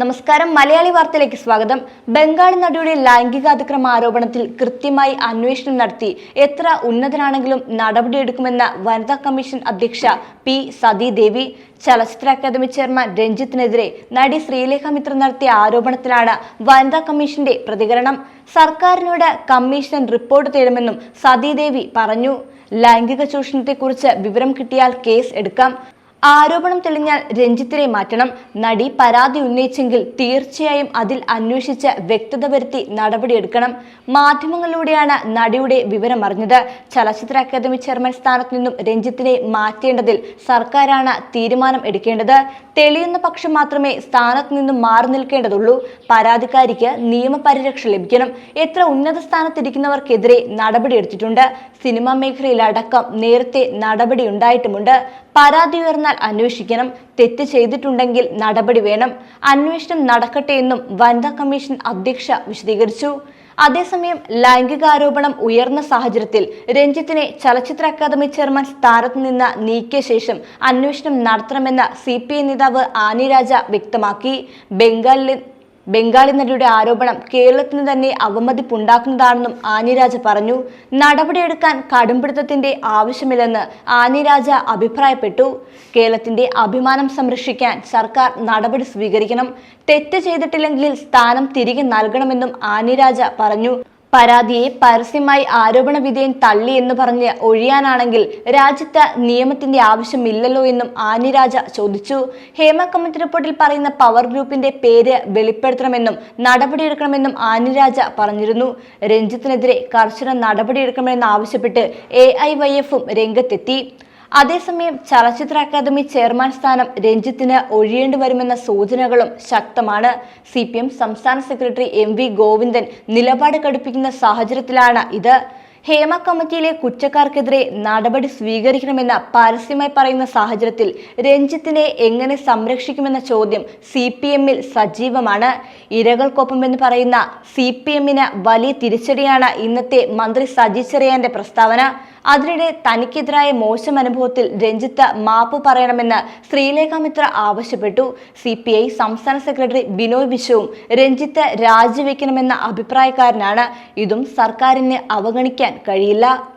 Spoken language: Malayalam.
നമസ്കാരം. മലയാളി വാർത്തയിലേക്ക് സ്വാഗതം. ബംഗാൾ നടിയുടെ ലൈംഗിക അതിക്രമ ആരോപണത്തിൽ കൃത്യമായി അന്വേഷണം നടത്തി. എത്ര ഉന്നതനാണെങ്കിലും നടപടിയെടുക്കുമെന്ന വനിതാ കമ്മീഷൻ അധ്യക്ഷ പി സതീദേവി ചലച്ചിത്ര അക്കാദമി ചെയർമാൻ രഞ്ജിത്തിനെതിരെ നടി ശ്രീലേഖ മിത്ര നടത്തിയ ആരോപണത്തിലാണ് വനിതാ കമ്മീഷന്റെ പ്രതികരണം. സർക്കാരിനോട് കമ്മീഷൻ റിപ്പോർട്ട് തേടുമെന്നും സതീദേവി പറഞ്ഞു. ലൈംഗിക ചൂഷണത്തെക്കുറിച്ച് വിവരം കിട്ടിയാൽ കേസ് എടുക്കാം. ആരോപണം തെളിഞ്ഞാൽ രഞ്ജിത്തിനെ മാറ്റണം. നടി പരാതി ഉന്നയിച്ചെങ്കിൽ തീർച്ചയായും അതിൽ അന്വേഷിച്ച് വ്യക്തത വരുത്തി നടപടിയെടുക്കണം. മാധ്യമങ്ങളിലൂടെയാണ് നടിയുടെ വിവരം അറിഞ്ഞത് ചലച്ചിത്ര അക്കാദമി ചെയർമാൻ സ്ഥാനത്ത് നിന്നും രഞ്ജിത്തിനെ മാറ്റേണ്ടതിൽ സർക്കാരാണ് തീരുമാനം എടുക്കേണ്ടത്. തെളിയുന്ന പക്ഷം മാത്രമേ സ്ഥാനത്ത് നിന്നും മാറി നിൽക്കേണ്ടതുള്ളൂ. പരാതിക്കാരിക്ക് നിയമപരിരക്ഷ ലഭിക്കണം. എത്ര ഉന്നത സ്ഥാനത്തിരിക്കുന്നവർക്കെതിരെ നടപടിയെടുത്തിട്ടുണ്ട്. സിനിമാ മേഖലയിലടക്കം നേരത്തെ നടപടി ഉണ്ടായിട്ടുമുണ്ട് പരാതി ഉയർന്നാൽ അന്വേഷിക്കണം. തെറ്റ് ചെയ്തിട്ടുണ്ടെങ്കിൽ നടപടി വേണം. അന്വേഷണം നടക്കട്ടെ എന്നും വനിതാ കമ്മീഷൻ അധ്യക്ഷ വിശദീകരിച്ചു. അതേസമയം ലൈംഗികാരോപണം ഉയർന്ന സാഹചര്യത്തിൽ രഞ്ജിത്തിനെ ചലച്ചിത്ര അക്കാദമി ചെയർമാൻ സ്ഥാനത്ത് നിന്ന് നീക്കിയ ശേഷം അന്വേഷണം നടത്തണമെന്ന് സി പി ഐ നേതാവ് ആനി വ്യക്തമാക്കി. ബംഗാളിലെ ബംഗാളി നടിയുടെ ആരോപണം കേരളത്തിന് തന്നെ അവമതിപ്പുണ്ടാക്കുന്നതാണെന്നും ആനിരാജ പറഞ്ഞു. നടപടിയെടുക്കാൻ കടുംപിടുത്തത്തിന്റെ ആവശ്യമില്ലെന്ന് ആനിരാജ അഭിപ്രായപ്പെട്ടു. കേരളത്തിന്റെ അഭിമാനം സംരക്ഷിക്കാൻ സർക്കാർ നടപടി സ്വീകരിക്കണം. തെറ്റ് ചെയ്തിട്ടില്ലെങ്കിൽ സ്ഥാനം തിരികെ നൽകണമെന്നും ആനിരാജ പറഞ്ഞു. പരാതിയെ പരസ്യമായി ആരോപണ വിധേയൻ തള്ളി എന്ന് പറഞ്ഞ് ഒഴിയാനാണെങ്കിൽ രാജ്യത്ത് നിയമത്തിന്റെ ആവശ്യമില്ലല്ലോ എന്നും ആനിരാജ ചോദിച്ചു. ഹേമ കമ്മിറ്റി റിപ്പോർട്ടിൽ പറയുന്ന പവർ ഗ്രൂപ്പിന്റെ പേര് വെളിപ്പെടുത്തണമെന്നും നടപടിയെടുക്കണമെന്നും ആനിരാജ പറഞ്ഞിരുന്നു. രഞ്ജിത്തിനെതിരെ കർശന നടപടിയെടുക്കണമെന്ന് ആവശ്യപ്പെട്ട് എ ഐ വൈ എഫും രംഗത്തെത്തി. അതേസമയം ചലച്ചിത്ര അക്കാദമി ചെയർമാൻ സ്ഥാനം രഞ്ജിത്തിന് ഒഴിയേണ്ടി വരുമെന്ന സൂചനകളും ശക്തമാണ്. സി സംസ്ഥാന സെക്രട്ടറി എം വി ഗോവിന്ദൻ നിലപാട് കടുപ്പിക്കുന്ന സാഹചര്യത്തിലാണ് ഇത്. ഹേമ കമ്മിറ്റിയിലെ കുറ്റക്കാർക്കെതിരെ നടപടി സ്വീകരിക്കണമെന്ന് പരസ്യമായി പറയുന്ന സാഹചര്യത്തിൽ രഞ്ജിത്തിനെ എങ്ങനെ സംരക്ഷിക്കുമെന്ന ചോദ്യം സി പി എമ്മിൽ സജീവമാണ്. ഇരകൾക്കൊപ്പം എന്ന് പറയുന്ന സി പി എമ്മിന് വലിയ തിരിച്ചടിയാണ് ഇന്നത്തെ മന്ത്രി സജി ചെറിയാന്റെ പ്രസ്താവന. അതിനിടെ തനിക്കെതിരായ മോശം അനുഭവത്തിൽ രഞ്ജിത്ത് മാപ്പ് പറയണമെന്ന് ശ്രീലേഖ മിത്ര ആവശ്യപ്പെട്ടു. സി പി ഐ സംസ്ഥാന സെക്രട്ടറി ബിനോയ് വിശ്വവും രഞ്ജിത്ത് രാജിവെക്കണമെന്ന അഭിപ്രായക്കാരനാണ്. ഇതും സർക്കാരിനെ അവഗണിക്കാൻ കഴിയില്ല.